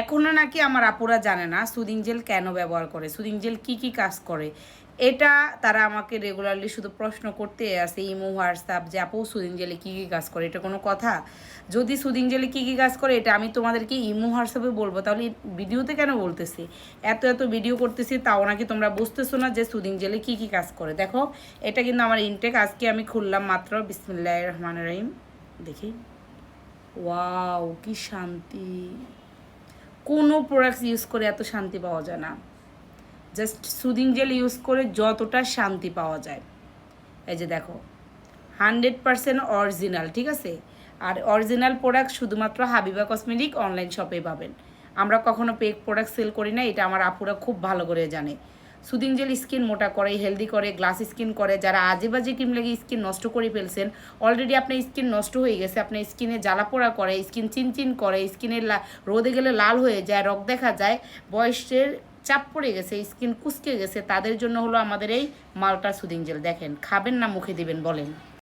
এখনও নাকি আমার আপুরা জানে না সুদিং জেল কেন ব্যবহার করে, সুদিং জেল কী কী কাজ করে। এটা তারা আমাকে রেগুলারলি শুধু প্রশ্ন করতে আসে, ইমো, হোয়াটসঅ্যাপ যে আপু সুদিং জেলে কী কী কাজ করে, এটা কোনো কথা? যদি সুদিং জেলে কী কী কাজ করে, এটা আমি তোমাদেরকে ইমো, হোয়াটসঅ্যাপে বলব। তাহলে ভিডিওতে কেন বলতেছি? এত এত ভিডিও করতেছি, তাও নাকি তোমরা বুঝতেছো না যে সুদিং জেলে কী কী কাজ করে। দেখো, এটা কিন্তু আমার ইনটেক আজকে আমি খুললাম মাত্র বিসমিল্লাহ রহমান রহিম। দেখি। ওয়াও, কি শান্তি। কোনো প্রোডাক্টস ইউজ করে এত শান্তি পাওয়া যায় না। জাস্ট সুদিং জেল ইউজ করে যতটা শান্তি পাওয়া যায়। এই যে দেখো হান্ড্রেড পারসেন্ট অরিজিনাল ঠিক আছে? আর অরিজিনাল প্রোডাক্ট শুধুমাত্র হাবিবা কসমেটিক অনলাইন শপে পাবেন। আমরা কখনো পেক প্রোডাক্ট সেল করি না, এটা আমার আপুরা খুব ভালো করে জানে। সুদিং জেল স্কিন মোটা করে হেলদি করে গ্লাস স্কিন করে, যারা আজে বাজে ক্রিম লেগে স্কিন নষ্ট করে ফেলছেন অলরেডি আপনার স্কিন নষ্ট হয়ে গেছে, আপনার স্কিনে জ্বালা পোড়া করে স্কিন চিনচিন করে স্কিনের রোদে গেলে লাল হয়ে যায় রক দেখা যায়, বয়সের চাপ পড়ে গেছে স্কিন কুচকে গেছে, তাদের জন্য হলো আমাদের এই মালটা সুদিং জেল দেখেন, খাবেন না, মুখে দিবেন, বলেন।